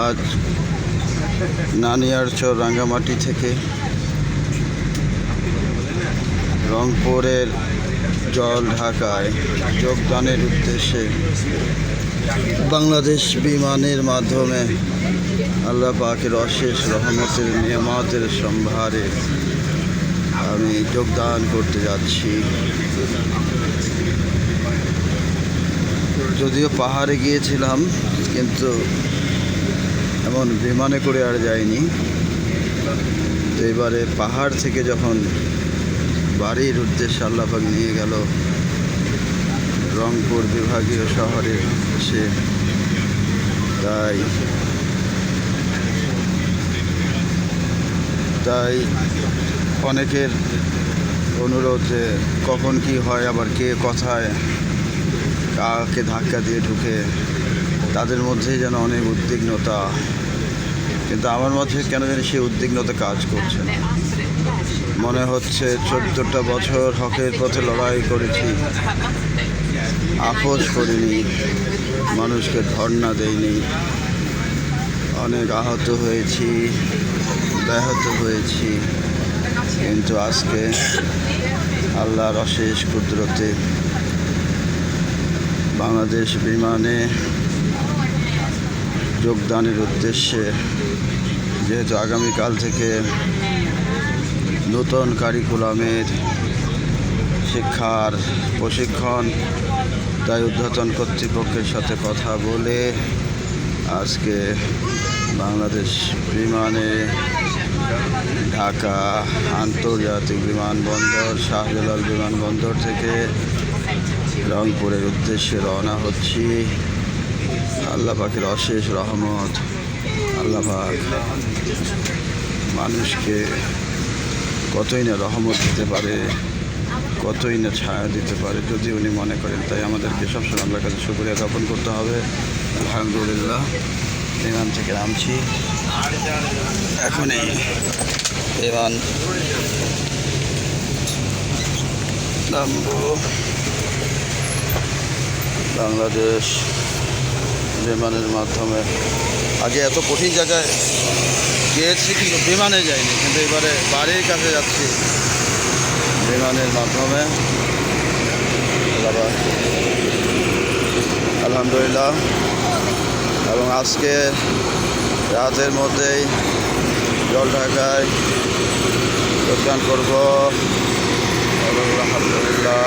আজ নানিয়ারচর রাঙ্গামাটি থেকে রংপুরের জল ঢাকায় যোগদানের উদ্দেশ্যে বাংলাদেশ বিমানের মাধ্যমে আল্লাহ পাকের অশেষ রহমতের নিয়ামতের সম্ভারে আমি যোগদান করতে যাচ্ছি। যদিও পাহাড়ে গিয়েছিলাম, কিন্তু এমন বিমানে করে আর যাইনি তো এবারে পাহাড় থেকে যখন বাড়ির উদ্দেশ্যে আল্লাপাক নিয়ে গেল রংপুর বিভাগীয় শহরে সে তাই তাই অনেকের অনুরোধ যে কখন কি হয়, আবার কে কথায়, কাকে ধাক্কা দিয়ে ঢুকে তাদের মধ্যে যেন অনেক উদ্বিগ্নতা। কিন্তু আমার মধ্যে কেন জানি সেই উদ্বিগ্নতা কাজ করছে না। মনে হচ্ছে চোদ্দটা বছর হকের পথে লড়াই করেছি। আপোষ করিনি। মানুষকে ধর্ণা দেইনি। অনেক আহত হয়েছি, ব্যাহত হয়েছি। কিন্তু আজকে আল্লাহর অশেষ কুদরতে বাংলাদেশ বিমানে যোগদানের উদ্দেশ্যে যেহেতু আগামীকাল থেকে নতুন কারিকুলামের শিক্ষার প্রশিক্ষণ, তাই ঊর্ধ্বতন কর্তৃপক্ষের সাথে কথা বলে আজকে বাংলাদেশ বিমানে ঢাকা আন্তর্জাতিক বিমানবন্দর, শাহজালাল বিমানবন্দর থেকে রংপুরের উদ্দেশ্যে রওনা হচ্ছি। আল্লাহ পাকের অশেষ রহমত, আল্লাহ পাক মানুষকে কতই না রহমত দিতে পারে, কতই না ছায়া দিতে পারে, যদি উনি মনে করেন, তাই আমাদেরকে সবসময় আল্লাহর কাছে শুক্রিয়া জ্ঞাপন করতে হবে। আলহামদুলিল্লাহ বিমান থেকে নামছি। এখনই বিমান নামবো। বাংলাদেশ। বিমানের মাধ্যমে। আগে এত কঠিন জায়গায় গিয়েছি, কিন্তু বিমানে যাইনি। কিন্তু এবারে বাড়ির কাছে যাচ্ছি বিমানের মাধ্যমে। আলহামদুলিল্লাহ। এবং আজকে রাতের মধ্যেই জল ঢাকায় যোগদান করব। আলহামদুলিল্লাহ।